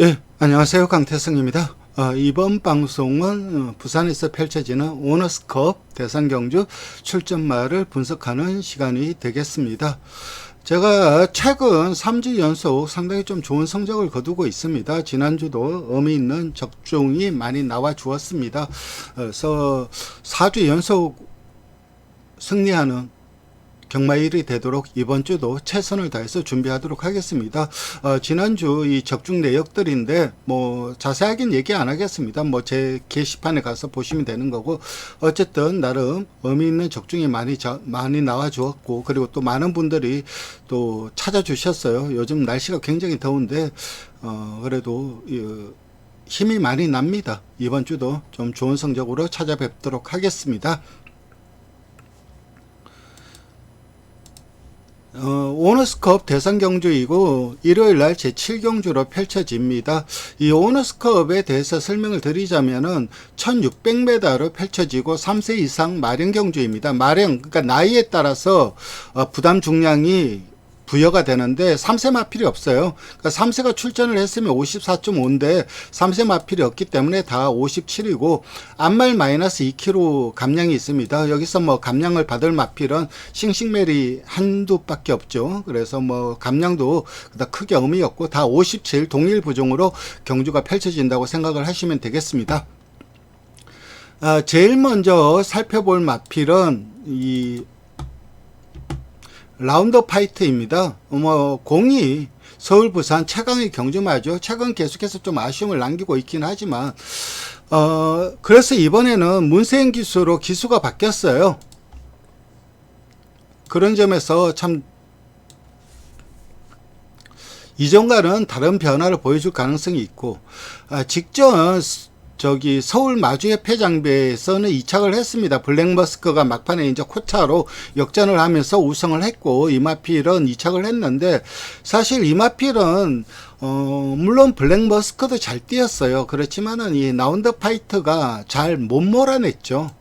예, 안녕하세요. 강태성입니다. 어, 이번 방송은 어, 부산에서 펼쳐지는 오너스컵 대상경주 출전말을 분석하는 시간이 되겠습니다. 제가 최근 3주 연속 상당히 좀 좋은 성적을 거두고 있습니다. 지난주도 의미 있는 적중이 많이 나와 주었습니다. 그래서 4주 연속 승리하는 경마일이 되도록 이번 주도 최선을 다해서 준비하도록 하겠습니다. 어, 지난주 이 적중 내역들인데 뭐 자세하긴 얘기 안 하겠습니다. 뭐 제 게시판에 가서 보시면 되는 거고 어쨌든 나름 의미 있는 적중이 많이 자, 많이 나와 주었고 그리고 또 많은 분들이 또 찾아주셨어요. 요즘 날씨가 굉장히 더운데 어, 그래도 이, 힘이 많이 납니다. 이번 주도 좀 좋은 성적으로 찾아뵙도록 하겠습니다. 어, 오너스컵 대상 경주이고 일요일 날 제7경주로 펼쳐집니다. 이 오너스컵에 대해서 설명을 드리자면은 1600m로 펼쳐지고 3세 이상 마령 경주입니다. 마령 그러니까 나이에 따라서 어, 부담 중량이 부여가 되는데 3세 마필이 없어요. 그러니까 3세가 출전을 했으면 54.5인데 3세 마필이 없기 때문에 다 57이고 암말 마이너스 2kg 감량이 있습니다. 여기서 뭐 감량을 받을 마필은 싱싱메리 한두밖에 없죠. 그래서 뭐 감량도 그다 크게 의미 없고 다 57 동일 부종으로 경주가 펼쳐진다고 생각을 하시면 되겠습니다. 아, 제일 먼저 살펴볼 마필은 이 라운더 파이트입니다. 뭐 공이 서울 부산 최강의 경주마죠. 최근 계속해서 좀 아쉬움을 남기고 있긴 하지만 어 그래서 이번에는 문세인 기수로 기수가 바뀌었어요. 그런 점에서 참 이전과는 다른 변화를 보여줄 가능성이 있고 아, 직전 저기 서울 마주협회 장배에서는 이착을 했습니다. 블랙머스크가 막판에 이제 코차로 역전을 하면서 우승을 했고 이마필은 이착을 했는데 사실 이마필은 어 물론 블랙머스크도 잘 뛰었어요. 그렇지만은 이 나운드 파이트가 잘 못 몰아냈죠.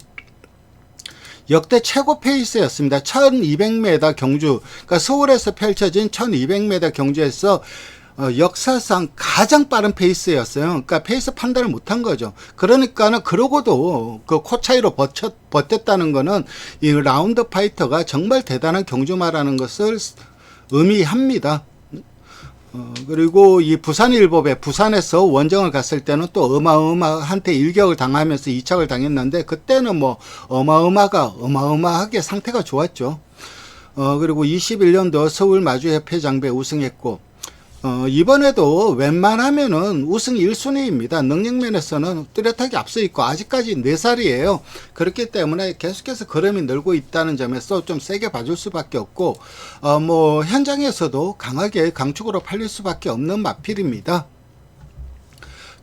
역대 최고 페이스였습니다. 1200m 경주, 그러니까 서울에서 펼쳐진 1200m 경주에서 어, 역사상 가장 빠른 페이스였어요. 그러니까 페이스 판단을 못한 거죠. 그러니까는 그러고도 그 코 차이로 버텼, 버텼다는 거는 이 라운드 파이터가 정말 대단한 경주마라는 것을 의미합니다. 어, 그리고 이 부산일보배 부산에서 원정을 갔을 때는 또 어마어마한테 일격을 당하면서 이착을 당했는데 그때는 뭐 어마어마가 어마어마하게 상태가 좋았죠. 어, 그리고 21년도 서울 마주협회 장배 우승했고 어, 이번에도 웬만하면은 우승 1순위입니다. 능력면에서는 뚜렷하게 앞서 있고 아직까지 4살이에요. 그렇기 때문에 계속해서 걸음이 늘고 있다는 점에서 좀 세게 봐줄 수밖에 없고 어, 뭐 현장에서도 강하게 강축으로 팔릴 수밖에 없는 마필입니다.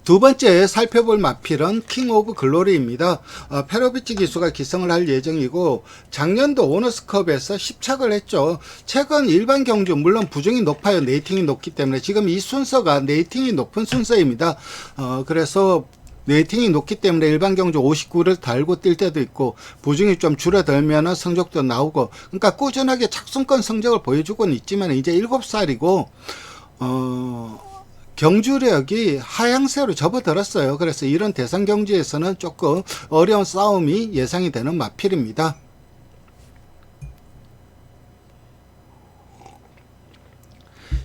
두 번째 살펴볼 마필은 킹 오브 글로리입니다. 어, 페로비치 기수가 기성을 할 예정이고 작년도 오너스컵에서 10착을 했죠. 최근 일반 경주 물론 부중이 높아요. 네이팅이 높기 때문에 지금 이 순서가 네이팅이 높은 순서입니다. 어, 그래서 레이팅이 높기 때문에 일반 경주 59를 달고 뛸 때도 있고 부중이 좀 줄어들면 성적도 나오고 그러니까 꾸준하게 착순권 성적을 보여주고는 있지만 이제 7살이고 어 경주력이 하향세로 접어들었어요. 그래서 이런 대상 경주에서는 조금 어려운 싸움이 예상이 되는 마필입니다.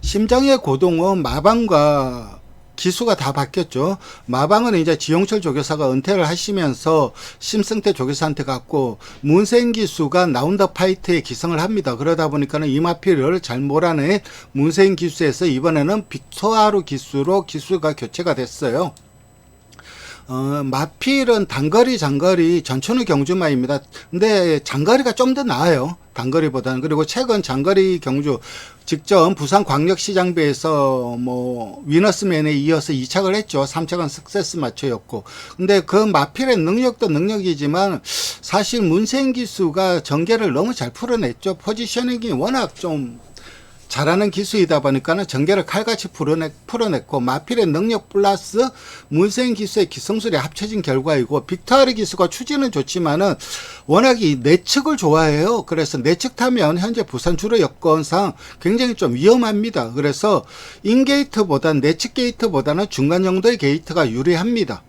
심장의 고동은 마방과 기수가 다 바뀌었죠. 마방은 이제 지용철 조교사가 은퇴를 하시면서 심승태 조교사한테 갔고 문생 기수가 나운더 파이트에 기성을 합니다. 그러다 보니까는 이마피를 잘 몰아낸 문생 기수에서 이번에는 빅토아루 기수로 기수가 교체가 됐어요. 어, 마필은 단거리, 장거리, 전천후 경주마입니다. 근데 장거리가 좀 더 나아요. 단거리보다는. 그리고 최근 장거리 경주, 직전 부산광역시장배에서 뭐, 위너스맨에 이어서 2착을 했죠. 3착은 석세스 마초였고. 근데 그 마필의 능력도 능력이지만, 사실 문생 기수가 전개를 너무 잘 풀어냈죠. 포지셔닝이 워낙 좀 잘하는 기수이다 보니까는 전개를 칼같이 풀어내, 풀어냈 고 마필의 능력 플러스 문세인 기수의 기성술이 합쳐진 결과이고 빅터리 기수가 추진은 좋지만은 워낙 이 내측을 좋아해요. 그래서 내측 타면 현재 부산 주로 여건상 굉장히 좀 위험합니다. 그래서 인게이트보다 내측 게이트보다는 중간 정도의 게이트가 유리합니다.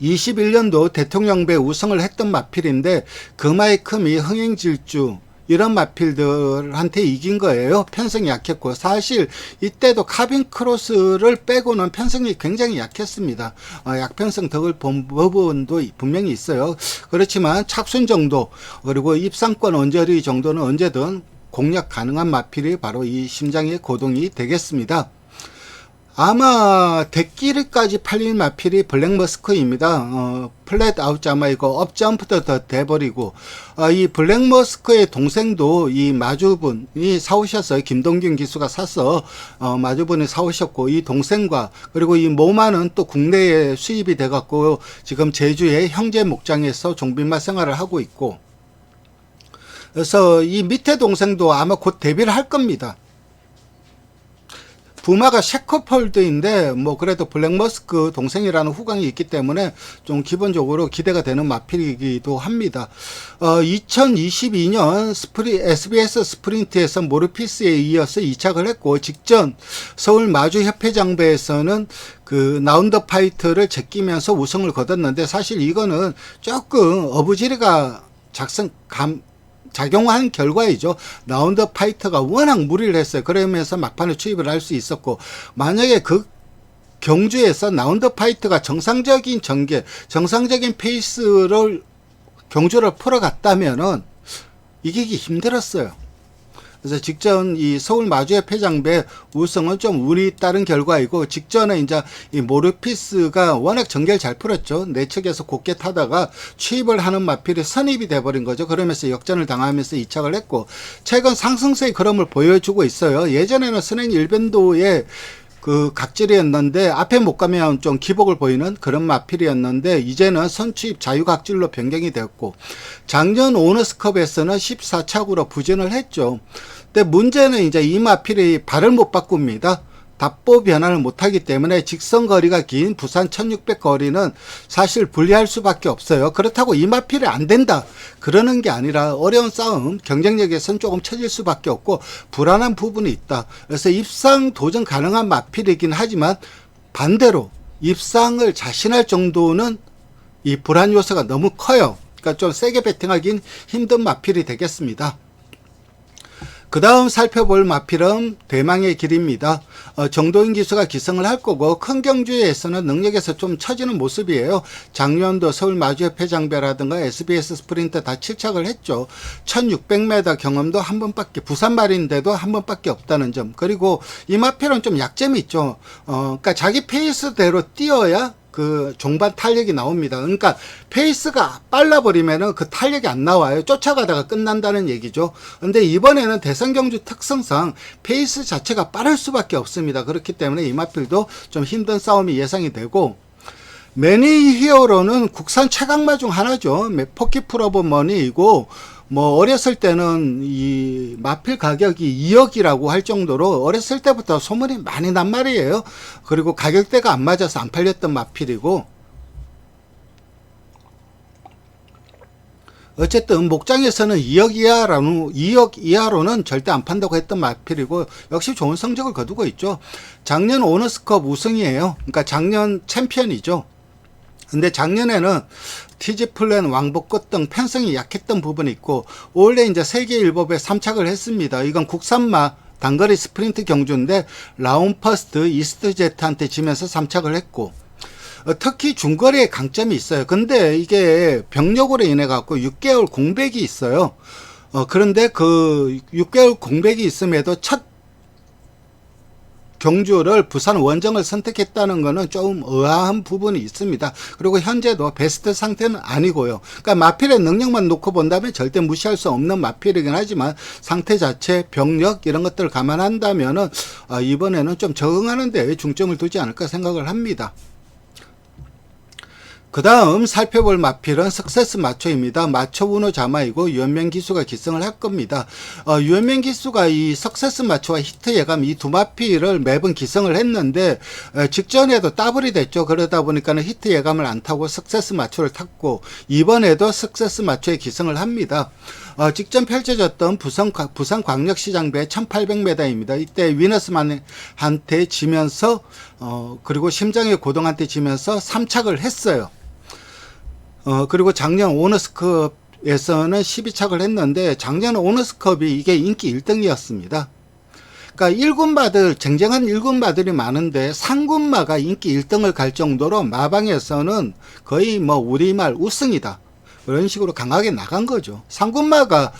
21년도 대통령배 우승을 했던 마필인데 금화의큼이 흥행질주 이런 마필들한테 이긴 거예요. 편성이 약했고 사실 이때도 카빈 크로스를 빼고는 편성이 굉장히 약했습니다. 어, 약편성 덕을 본 부분도 분명히 있어요. 그렇지만 착순 정도 그리고 입상권 언저리 정도는 언제든 공략 가능한 마필이 바로 이 심장의 고동이 되겠습니다. 아마 대끼리까지 팔린 마필이 블랙머스크입니다. 어, 플랫 아웃 자마이고 업점프도 더 돼버리고 어, 이 블랙머스크의 동생도 이 마주분이 사오셨어요. 김동균 기수가 사서 어, 마주분이 사오셨고 이 동생과 그리고 이 모마는 또 국내에 수입이 돼갖고 지금 제주의 형제 목장에서 종빈마 생활을 하고 있고 그래서 이 밑에 동생도 아마 곧 데뷔를 할 겁니다. 부마가 셰커폴드인데 뭐 그래도 블랙머스크 동생이라는 후광이 있기 때문에 좀 기본적으로 기대가 되는 마필이기도 합니다. 어, 2022년 스프리 SBS 스프린트에서 모르피스에 이어서 2착을 했고 직전 서울 마주 협회장배에서는 그 나운더 파이트를 제끼면서 우승을 거뒀는데 사실 이거는 조금 어부지리가 작성 감 작용한 결과이죠. 라운드 파이터가 워낙 무리를 했어요. 그러면서 막판에 추입을 할 수 있었고 만약에 그 경주에서 라운드 파이터가 정상적인 전개, 정상적인 페이스를 경주를 풀어갔다면은 이기기 힘들었어요. 그래서 직전 이 서울 마주의 패장배 우승은 좀 운이 따른 결과이고 직전에 이제 이 모르피스가 워낙 전개를 잘 풀었죠. 내측에서 곱게 타다가 취입을 하는 마필이 선입이 돼버린 거죠. 그러면서 역전을 당하면서 이착을 했고 최근 상승세의 그럼을 보여주고 있어요. 예전에는 선행 일변도에 그 각질이었는데 앞에 못 가면 좀 기복을 보이는 그런 마필이었는데 이제는 선취입 자유각질로 변경이 되었고 작년 오너스컵에서는 14착으로 부진을 했죠. 근데 문제는 이제 이 마필이 발을 못 바꿉니다. 답보 변환을 못하기 때문에 직선 거리가 긴 부산 1600 거리는 사실 불리할 수밖에 없어요. 그렇다고 이 마필이 안 된다. 그러는 게 아니라 어려운 싸움, 경쟁력에선 조금 처질 수밖에 없고 불안한 부분이 있다. 그래서 입상 도전 가능한 마필이긴 하지만 반대로 입상을 자신할 정도는 이 불안 요소가 너무 커요. 그러니까 좀 세게 배팅하긴 힘든 마필이 되겠습니다. 그 다음 살펴볼 마필은 대망의 길입니다. 어, 정도인 기수가 기승을 할 거고 큰 경주에서는 능력에서 좀 처지는 모습이에요. 작년도 서울 마주협회 장배라든가 SBS 스프린터 다 7착을 했죠. 1600m 경험도 한 번밖에 부산 말인데도 한 번밖에 없다는 점. 그리고 이 마필은 좀 약점이 있죠. 어, 그러니까 자기 페이스대로 뛰어야 그 종반 탄력이 나옵니다. 그러니까 페이스가 빨라버리면은 그 탄력이 안 나와요. 쫓아가다가 끝난다는 얘기죠. 근데 이번에는 대선 경주 특성상 페이스 자체가 빠를 수밖에 없습니다. 그렇기 때문에 이마필도 좀 힘든 싸움이 예상이 되고 매니 히어로는 국산 최강마 중 하나죠. 포키 프로브 머니이고 뭐 어렸을 때는 이 마필 가격이 2억이라고 할 정도로 어렸을 때부터 소문이 많이 난 말이에요. 그리고 가격대가 안 맞아서 안 팔렸던 마필이고 어쨌든 목장에서는 2억 이하로는 2억 이하로는 절대 안 판다고 했던 마필이고 역시 좋은 성적을 거두고 있죠. 작년 오너스컵 우승이에요. 그러니까 작년 챔피언이죠. 근데 작년에는 티지 플랜 왕복꽃 등 편성이 약했던 부분이 있고 올해 이제 세계 일법에 3착을 했습니다. 이건 국산마 단거리 스프린트 경주인데 라운 퍼스트 이스트 제트한테 지면서 3착을 했고 어, 특히 중거리에 강점이 있어요. 근데 이게 병력으로 인해 갖고 6개월 공백이 있어요. 어, 그런데 그 6개월 공백이 있음에도 첫 경주를 부산 원정을 선택했다는 것은 조금 의아한 부분이 있습니다. 그리고 현재도 베스트 상태는 아니고요. 그러니까 마필의 능력만 놓고 본다면 절대 무시할 수 없는 마필이긴 하지만 상태 자체, 병력 이런 것들을 감안한다면은 어, 이번에는 좀 적응하는 데 중점을 두지 않을까 생각을 합니다. 그 다음 살펴볼 마필은 석세스 마초입니다. 마초 우노 자마이고 유현명 기수가 기승을 할 겁니다. 어, 유현명 기수가 이 석세스 마초와 히트 예감 이 두 마필을 매번 기승을 했는데 어, 직전에도 더블이 됐죠. 그러다 보니까는 히트 예감을 안 타고 석세스 마초를 탔고 이번에도 석세스 마초에 기승을 합니다. 어, 직전 펼쳐졌던 부산, 부산 광역시장배 1800m입니다. 이때 위너스만한테 지면서, 어, 그리고 심장의 고동한테 지면서 3착을 했어요. 어, 그리고 작년 오너스컵에서는 12착을 했는데 작년 오너스컵이 이게 인기 1등이었습니다. 그러니까 1군마들 쟁쟁한 1군마들이 많은데 상군마가 인기 1등을 갈 정도로 마방에서는 거의 뭐 우리말 우승이다. 그런 식으로 강하게 나간 거죠. 상군마가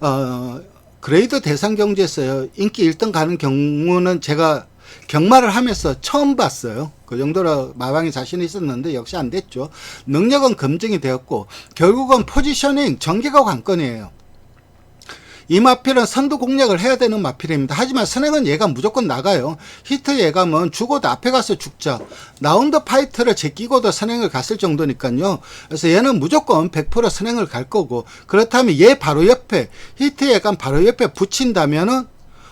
어 그레이드 대상 경주에서 인기 1등 가는 경우는 제가 경마를 하면서 처음 봤어요. 그 정도로 마방에 자신이 있었는데 역시 안 됐죠. 능력은 검증이 되었고 결국은 포지셔닝 전개가 관건이에요. 이 마필은 선두 공략을 해야 되는 마필입니다. 하지만 선행은 얘가 무조건 나가요. 히트 예감은 죽어도 앞에 가서 죽자. 라운드 파이트를 제끼고도 선행을 갔을 정도니까요. 그래서 얘는 무조건 100% 선행을 갈 거고 그렇다면 얘 바로 옆에 히트 예감 바로 옆에 붙인다면은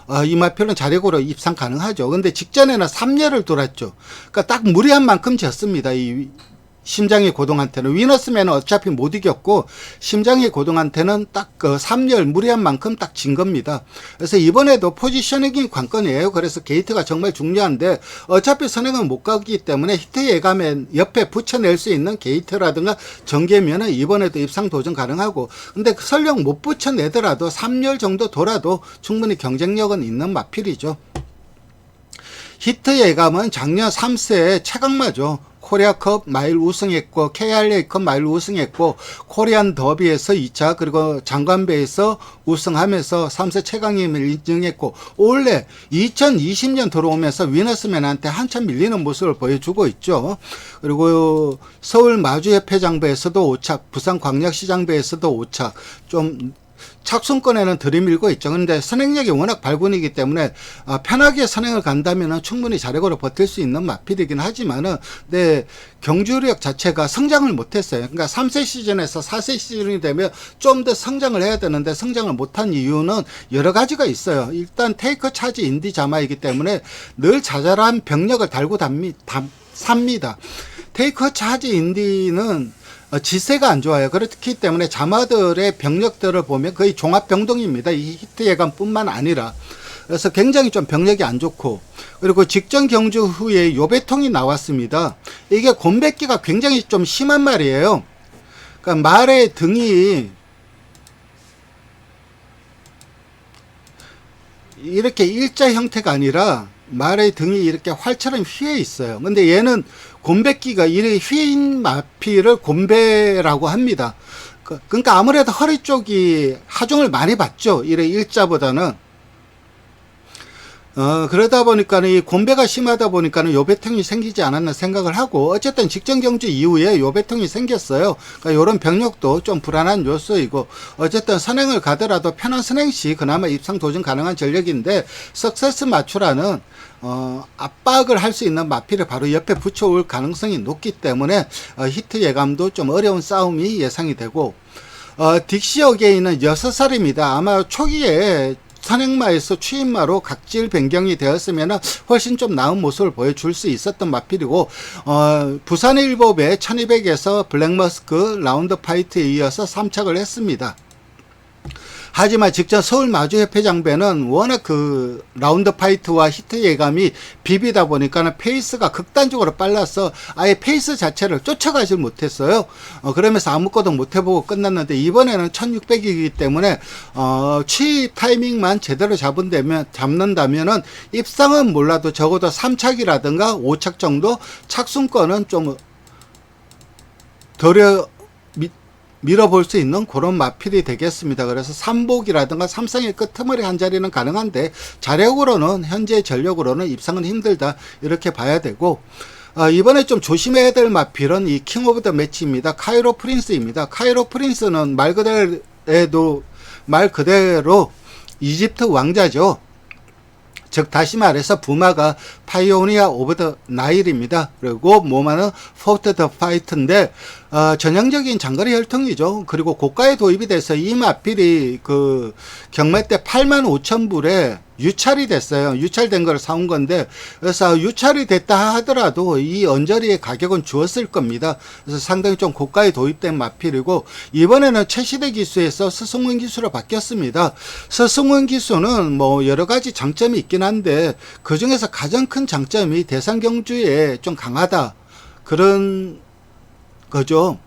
어, 이 마표는 자력으로 입상 가능하죠. 근데 직전에는 3열을 돌았죠. 그러니까 딱 무리한 만큼 졌습니다. 이 심장의 고동한테는 위너스맨은 어차피 못 이겼고 심장의 고동한테는 딱 그 3열 무리한 만큼 딱 진 겁니다. 그래서 이번에도 포지셔닝이 관건이에요. 그래서 게이트가 정말 중요한데 어차피 선행은 못 가기 때문에 히트 예감에 옆에 붙여낼 수 있는 게이트라든가 전개면은 이번에도 입상 도전 가능하고 근데 설령 못 붙여내더라도 3열 정도 돌아도 충분히 경쟁력은 있는 마필이죠. 히트 예감은 작년 3세에 최강마죠. 코리아컵 마일 우승했고 KRA컵 마일 우승했고 코리안 더비에서 2차 그리고 장관배에서 우승하면서 3세 최강임을 인증했고 올해 2020년 들어오면서 위너스맨한테 한참 밀리는 모습을 보여주고 있죠. 그리고 서울 마주협회장배에서도 5차, 부산 광역시장배에서도 5차 좀 착순권에는 들이밀고 있죠. 그런데 선행력이 워낙 발군이기 때문에 어, 편하게 선행을 간다면 충분히 자력으로 버틸 수 있는 마필이긴 하지만은 네, 경주력 자체가 성장을 못했어요. 그러니까 3세 시즌에서 4세 시즌이 되면 좀 더 성장을 해야 되는데 성장을 못한 이유는 여러 가지가 있어요. 일단 테이커 차지 인디 자마이기 때문에 늘 자잘한 병력을 달고 답니, 담, 삽니다. 테이커 차지 인디는 어, 지세가 안 좋아요. 그렇기 때문에 자마들의 병력들을 보면 거의 종합병동입니다. 이 히트 예감뿐만 아니라. 그래서 굉장히 좀 병력이 안 좋고 그리고 직전 경주 후에 요배통이 나왔습니다. 이게 곰뱉기가 굉장히 좀 심한 말이에요. 그러니까 말의 등이 이렇게 일자 형태가 아니라 말의 등이 이렇게 활처럼 휘어 있어요. 근데 얘는 곰배끼가 이렇게 휘인 마피를 곰배라고 합니다. 그, 그러니까 아무래도 허리 쪽이 하중을 많이 받죠. 이래 일자보다는. 어, 그러다 보니까는 이 곰배가 심하다 보니까는 요배통이 생기지 않았나 생각을 하고, 어쨌든 직전 경주 이후에 요배통이 생겼어요. 그러니까 요런 병력도 좀 불안한 요소이고, 어쨌든 선행을 가더라도 편한 선행 시 그나마 입상 도전 가능한 전력인데, 석세스 맞추라는, 어, 압박을 할 수 있는 마피를 바로 옆에 붙여올 가능성이 높기 때문에, 어, 히트 예감도 좀 어려운 싸움이 예상이 되고, 어, 딕시 어게인은 6살입니다. 아마 초기에 선행마에서 추임마로 각질 변경이 되었으면 훨씬 좀 나은 모습을 보여줄 수 있었던 마필이고 어, 부산의 일법에 1200에서 블랙머스크 라운드 파이트에 이어서 3착을 했습니다. 하지만 직전 서울 마주협회 장배는 워낙 그 라운드 파이트와 히트 예감이 비비다 보니까는 페이스가 극단적으로 빨라서 아예 페이스 자체를 쫓아가질 못했어요. 어, 그러면서 아무것도 못 해보고 끝났는데 이번에는 1600이기 때문에 어, 취 타이밍만 제대로 잡은다면 잡는다면은 입상은 몰라도 적어도 3착이라든가 5착 정도 착순권은 좀 덜어 밀어볼 수 있는 그런 마필이 되겠습니다. 그래서 삼복이라든가 삼성의 끝머리 한 자리는 가능한데 자력으로는 현재 전력으로는 입상은 힘들다 이렇게 봐야 되고 어, 이번에 좀 조심해야 될 마필은 이 킹 오브 더 매치입니다. 카이로 프린스입니다. 카이로 프린스는 말 그대로 말 그대로 이집트 왕자죠. 즉 다시 말해서 부마가 파이오니아 오브 더 나일입니다. 그리고 모마는 포트 더 파이트인데 어, 전형적인 장거리 혈통이죠. 그리고 고가에 도입이 돼서 이 마필이 그 경매 때 8만 5천 불에 유찰이 됐어요. 유찰된 걸 사온 건데 그래서 유찰이 됐다 하더라도 이 언저리의 가격은 주었을 겁니다. 그래서 상당히 좀 고가에 도입된 마필이고 이번에는 최시대 기수에서 서승원 기수로 바뀌었습니다. 서승원 기수는 뭐 여러 가지 장점이 있긴 한데 그 중에서 가장 큰 장점이 대상 경주에 좀 강하다 그런 거죠.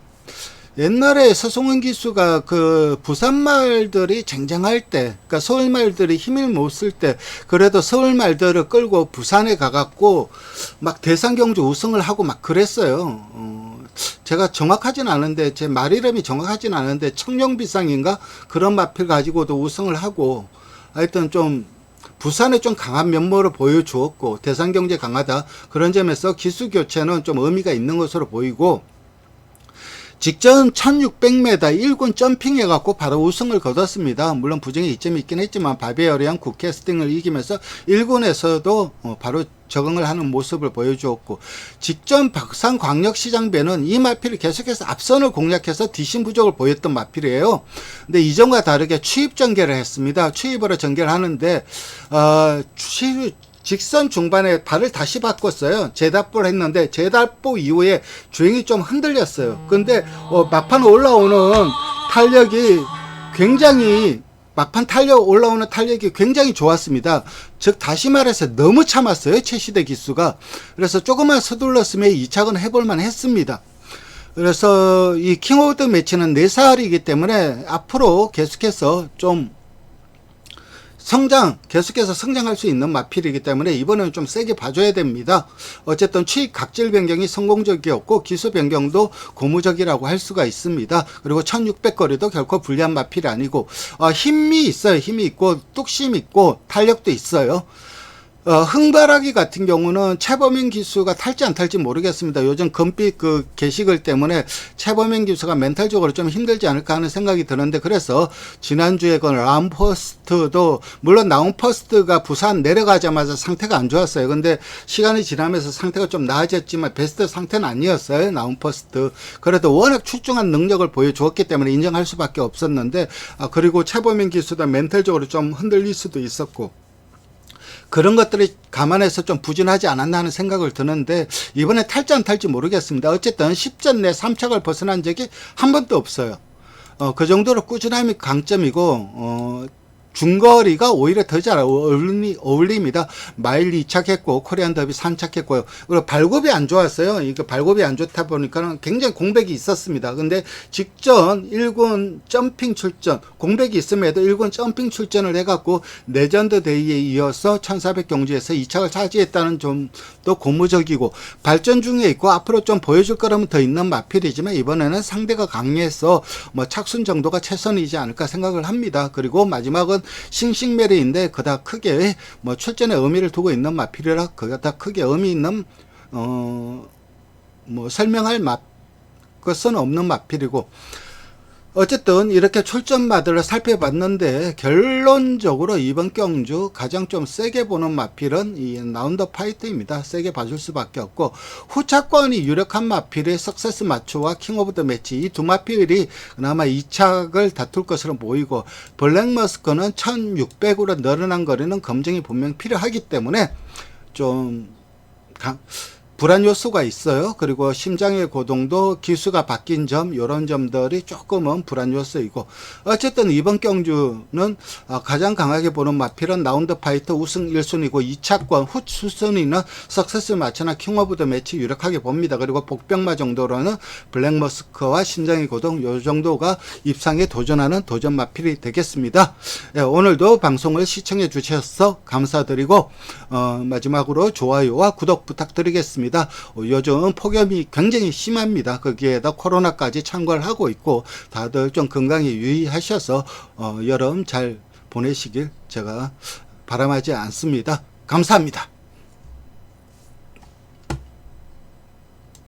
옛날에 서송은 기수가 그 부산 말들이 쟁쟁할 때, 그러니까 서울 말들이 힘을 못 쓸 때, 그래도 서울 말들을 끌고 부산에 가갖고 막 대상 경주 우승을 하고 막 그랬어요. 어, 제가 정확하진 않은데 제 말 이름이 정확하진 않은데 청룡비상인가 그런 마필 가지고도 우승을 하고 하여튼 좀 부산에 좀 강한 면모를 보여주었고 대상 경제 강하다 그런 점에서 기수 교체는 좀 의미가 있는 것으로 보이고. 직전 1600m 1군 점핑해갖고 바로 우승을 거뒀습니다. 물론 부정의 이점이 있긴 했지만 바베어리안 국캐스팅을 이기면서 1군에서도 어, 바로 적응을 하는 모습을 보여주었고 직전 박산 광역시장 배는 이 마필이 계속해서 앞선을 공략해서 뒷심 부족을 보였던 마필이에요. 근데 이전과 다르게 추입 전개를 했습니다. 추입으로 전개를 하는데 어, 추 직선 중반에 발을 다시 바꿨어요. 제답볼 했는데 제답볼 이후에 주행이 좀 흔들렸어요. 근데 어, 막판 올라오는 탄력이 굉장히 막판 탄력 올라오는 탄력이 굉장히 좋았습니다. 즉 다시 말해서 너무 참았어요. 최시대 기수가. 그래서 조금만 서둘렀으면 2착은 해볼만 했습니다. 그래서 이 킹 오브 더 매치는 4살이기 때문에 앞으로 계속해서 좀 성장, 계속해서 성장할 수 있는 마필이기 때문에 이번에는 좀 세게 봐줘야 됩니다. 어쨌든 취익 각질 변경이 성공적이었고 기수 변경도 고무적이라고 할 수가 있습니다. 그리고 1600거리도 결코 불리한 마필이 아니고 어, 힘이 있어요. 힘이 있고 뚝심 있고 탄력도 있어요. 어, 흥바라기 같은 경우는 최범인 기수가 탈지 안 탈지 모르겠습니다. 요즘 금빛 그 게시글 때문에 최범인 기수가 멘탈적으로 좀 힘들지 않을까 하는 생각이 드는데 그래서 지난주에 그 라운퍼스트도 물론 라운퍼스트가 부산 내려가자마자 상태가 안 좋았어요. 근데 시간이 지나면서 상태가 좀 나아졌지만 베스트 상태는 아니었어요. 라운퍼스트. 그래도 워낙 출중한 능력을 보여주었기 때문에 인정할 수밖에 없었는데 아, 그리고 최범인 기수도 멘탈적으로 좀 흔들릴 수도 있었고 그런 것들이 감안해서 좀 부진하지 않았나 하는 생각을 드는데 이번에 안 탈지 모르겠습니다. 어쨌든 10전 내 3착을 벗어난 적이 한 번도 없어요. 어, 그 정도로 꾸준함이 강점이고 어, 중거리가 오히려 더 잘 어울리, 어울립니다. 마일 2착했고, 코리안 더비 3착했고요. 그리고 발굽이 안 좋았어요. 이거 발굽이 안 좋다 보니까 굉장히 공백이 있었습니다. 근데 직전 1군 점핑 출전, 공백이 있음에도 1군 점핑 출전을 해갖고, 레전드 데이에 이어서 1400 경주에서 2착을 차지했다는 점도 고무적이고, 발전 중에 있고, 앞으로 좀 보여줄 거라면 더 있는 마필이지만, 이번에는 상대가 강해서 뭐 착순 정도가 최선이지 않을까 생각을 합니다. 그리고 마지막은 싱싱메리인데 그다 크게 뭐 출전에 의미를 두고 있는 마필이라 그다 크게 의미 있는 어 뭐 설명할 맛 것은 없는 마필이고 어쨌든 이렇게 출전마들을 살펴봤는데 결론적으로 이번 경주 가장 좀 세게 보는 마필은 이 나운더 파이트입니다. 세게 봐줄 수밖에 없고 후차권이 유력한 마필의 석세스 마초와 킹 오브 더 매치 이 두 마필이 그나마 2착을 다툴 것으로 보이고 블랙머스크는 1600으로 늘어난 거리는 검증이 분명 필요하기 때문에 좀 강, 불안 요소가 있어요. 그리고 심장의 고동도 기수가 바뀐 점 이런 점들이 조금은 불안 요소이고 어쨌든 이번 경주는 어, 가장 강하게 보는 마필은 라운드 파이터 우승 1순위고 2차권 후 수순위는 석세스 마차나 킹 오브 더 매치 유력하게 봅니다. 그리고 복병마 정도로는 블랙머스크와 심장의 고동 요 정도가 입상에 도전하는 도전 마필이 되겠습니다. 예, 오늘도 방송을 시청해 주셔서 감사드리고 어, 마지막으로 좋아요와 구독 부탁드리겠습니다. 있습니다. 어, 요즘 폭염이 굉장히 심합니다. 거기에다 코로나까지 참관을 하고 있고 다들 좀 건강에 유의하셔서 어, 여름 잘 보내시길 제가 바람하지 않습니다. 감사합니다.